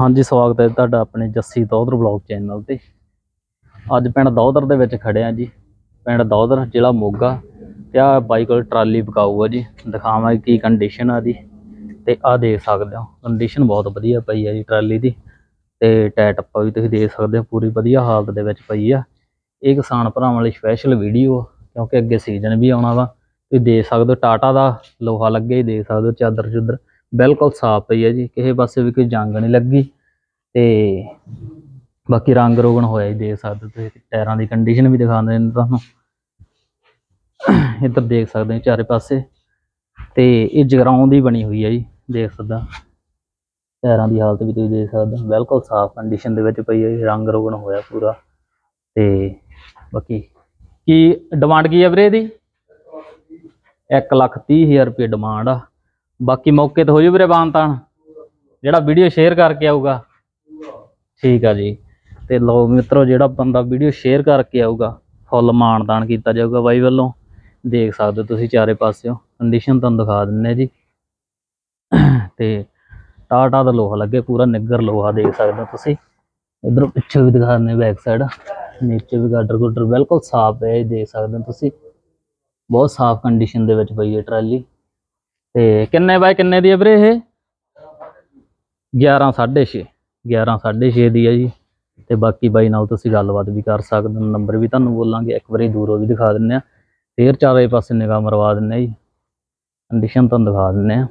ਹਾਂਜੀ, ਸਵਾਗਤ ਹੈ ਤੁਹਾਡਾ ਆਪਣੇ ਜੱਸੀ ਦੌਦਰ ਬਲੌਗ ਚੈਨਲ ਤੇ। ਅੱਜ ਪਿੰਡ ਦੌਦਰ ਦੇ ਵਿੱਚ ਖੜੇ ਆ ਜੀ। ਪਿੰਡ ਦੌਦਰ ਜ਼ਿਲ੍ਹਾ ਮੋਗਾ। ਤੇ ਆ ਬਾਈ ਕੋਲ ਟਰਾਲੀ ਪਕਾਊ ਆ ਜੀ। ਦਿਖਾਵਾਂਗੇ ਕੀ ਕੰਡੀਸ਼ਨ ਆ ਦੀ। ਤੇ ਆ ਦੇਖ ਸਕਦੇ ਹੋ ਕੰਡੀਸ਼ਨ ਬਹੁਤ ਵਧੀਆ ਪਈ ਆ ਜੀ ਟਰਾਲੀ ਦੀ। ਤੇ ਟਾਇਰ ਟੱਪਾ ਵੀ ਤੁਸੀਂ ਦੇਖ ਸਕਦੇ ਹੋ, ਪੂਰੀ ਵਧੀਆ ਹਾਲਤ ਦੇ ਵਿੱਚ ਪਈ ਆ। ਇਹ ਕਿਸਾਨ ਭਰਾਵਾਂ ਲਈ ਸਪੈਸ਼ਲ ਵੀਡੀਓ ਕਿਉਂਕਿ ਅੱਗੇ ਸੀਜ਼ਨ ਵੀ ਆਉਣਾ ਵਾ। ਤੁਸੀਂ ਦੇਖ ਸਕਦੇ ਹੋ, ਟਾਟਾ ਦਾ ਲੋਹਾ ਲੱਗੇ ਹੀ ਦੇਖ ਸਕਦੇ ਹੋ, ਚਾਦਰ ਚੁੱਦਰ। ਬਿਲਕੁਲ ਸਾਫ਼ ਪਈ ਹੈ ਜੀ, ਕਿਸੇ ਪਾਸੇ ਵੀ ਕੋਈ ਜੰਗ ਨਹੀਂ ਲੱਗੀ ਤੇ ਬਾਕੀ ਰੰਗ ਰੋਗਣ ਹੋਇਆ ਹੀ ਦੇਖ ਸਕਦੇ ਹੋ ਤੁਸੀਂ, ਟਾਇਰਾਂ ਦੀ ਕੰਡੀਸ਼ਨ ਵੀ ਦਿਖਾਉਂਦੇ ਨੇ ਤੁਹਾਨੂੰ। ਇੱਧਰ ਦੇਖ ਸਕਦੇ ਹੋ ਚਾਰੇ ਪਾਸੇ ਤੇ ਇਹ ਜਗਰਾਉਂ ਦੀ ਬਣੀ ਹੋਈ ਹੈ ਜੀ, ਦੇਖ ਸਕਦਾ। ਟਾਇਰਾਂ ਦੀ ਹਾਲਤ ਵੀ ਤੁਸੀਂ ਦੇਖ ਸਕਦੇ ਹੋ, ਬਿਲਕੁਲ ਸਾਫ਼ ਕੰਡੀਸ਼ਨ ਦੇ ਵਿੱਚ ਪਈ ਹੈ ਜੀ, ਰੰਗ ਰੋਗਨ ਹੋਇਆ ਪੂਰਾ ਤੇ ਬਾਕੀ ਕੀ ਡਿਮਾਂਡ ਕੀ ਹੈ ਵੀਰੇ ਇਹਦੀ? 1 ਲੱਖ ਤੀਹ ਹਜ਼ਾਰ ਰੁਪਏ ਡਿਮਾਂਡ ਆ। ਬਾਕੀ ਮੌਕੇ ਤੇ ਹੋ ਜੂ ਵੀਰੇ ਬਾਨਤਾਨ ਜਿਹੜਾ ਵੀਡੀਓ ਸ਼ੇਅਰ ਕਰਕੇ ਆਊਗਾ। ਠੀਕ ਆ ਜੀ। ਤੇ ਲੋ ਮਿੱਤਰੋ, ਜਿਹੜਾ ਬੰਦਾ ਵੀਡੀਓ ਸ਼ੇਅਰ ਕਰਕੇ ਆਊਗਾ, ਫੁੱਲ ਮਾਨਦਾਨ ਕੀਤਾ ਜਾਊਗਾ ਬਾਈ ਵੱਲੋਂ। ਦੇਖ ਸਕਦੇ ਹੋ ਤੁਸੀਂ ਚਾਰੇ ਪਾਸਿਓਂ। ਕੰਡੀਸ਼ਨ ਤੁਹਾਨੂੰ ਦਿਖਾ ਦਿੰਨੇ ਜੀ। ਤੇ ਟਾਟਾ ਦਾ ਲੋਹਾ ਲੱਗੇ, ਪੂਰਾ ਨਿੱਗਰ ਲੋਹਾ ਦੇਖ ਸਕਦੇ ਹੋ ਤੁਸੀਂ। ਇਧਰ ਪਿੱਛੇ ਵੀ ਦਿਖਾ ਦਿੰਨੇ ਬੈਕ ਸਾਈਡ ਨੀਚੇ ਵੀ ਗਾਡਰ ਗੁੱਡਰ ਬਿਲਕੁਲ ਸਾਫ਼ ਹੈ, ਇਹ ਦੇਖ ਸਕਦੇ ਹੋ ਤੁਸੀਂ। ਬਹੁਤ ਸਾਫ਼ ਕੰਡੀਸ਼ਨ ਦੇ ਵਿੱਚ ਪਈ ਹੈ ਟਰਾਲੀ। ਤੇ ਕਿੰਨੇ ਬਾਏ ਕਿੰਨੇ ਦੀ ਹੈ ਵੀਰੇ ਇਹ? 11 6.5 11 6.5 ਦੀ ਹੈ ਜੀ। ਤੇ ਬਾਕੀ ਬਾਈ ਨਾਲ ਤੁਸੀਂ ਗੱਲਬਾਤ ਵੀ ਕਰ ਸਕਦੇ ਹੋ, ਨੰਬਰ ਵੀ ਤੁਹਾਨੂੰ ਬੋਲਾਂਗੇ, ਇੱਕ ਵਾਰੀ ਦੂਰੋਂ ਵੀ ਦਿਖਾ ਦਿੰਨੇ ਆ ਫੇਰ ਚਾਰੇ ਪਾਸੇ ਨਿਗਾਹ ਮਰਵਾ ਦਿੰਨੇ ਆ ਜੀ। ਕੰਡੀਸ਼ਨ ਤੁਹਾਨੂੰ ਦਿਖਾ ਦਿੰਨੇ ਆ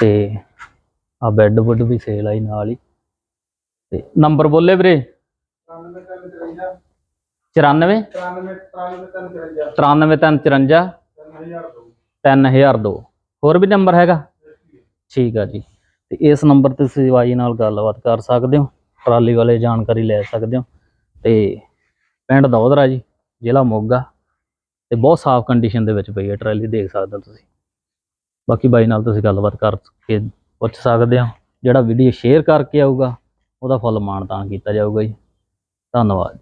ਤੇ ਆ ਬੈੱਡ ਬੁੱਡ ਵੀ ਸੇਲ ਆਈ ਨਾਲ ਹੀ। ਤੇ ਨੰਬਰ ਬੋਲੇ ਵੀਰੇ? 94 93354 3002 ਹੋਰ ਵੀ ਨੰਬਰ ਹੈਗਾ? ਠੀਕ ਆ ਜੀ। ਤੇ ਇਸ ਨੰਬਰ ਤੇ ਤੁਸੀਂ ਬਾਈ ਨਾਲ ਗੱਲਬਾਤ ਕਰ ਸਕਦੇ ਹੋ, ਟਰਾਲੀ ਵਾਲੇ ਜਾਣਕਾਰੀ ਲੈ ਸਕਦੇ ਹੋ। ਤੇ ਪਿੰਡ ਦੌਦਰਾ ਜੀ, ਜ਼ਿਲ੍ਹਾ ਮੋਗਾ। ਤੇ ਬਹੁਤ ਸਾਫ਼ ਕੰਡੀਸ਼ਨ ਦੇ ਵਿੱਚ ਪਈ ਹੈ ਟਰਾਲੀ, ਦੇਖ ਸਕਦੇ ਹੋ ਤੁਸੀਂ। ਬਾਕੀ ਬਾਈ ਨਾਲ ਤੁਸੀਂ ਗੱਲਬਾਤ ਕਰਕੇ ਪੁੱਛ ਸਕਦੇ ਹੋ। ਜਿਹੜਾ ਵੀਡੀਓ ਸ਼ੇਅਰ ਕਰਕੇ ਆਊਗਾ, ਉਹਦਾ ਫੁੱਲ ਮਾਣ ਮਾਨਤਾਨ ਕੀਤਾ ਜਾਊਗਾ ਜੀ। ਧੰਨਵਾਦ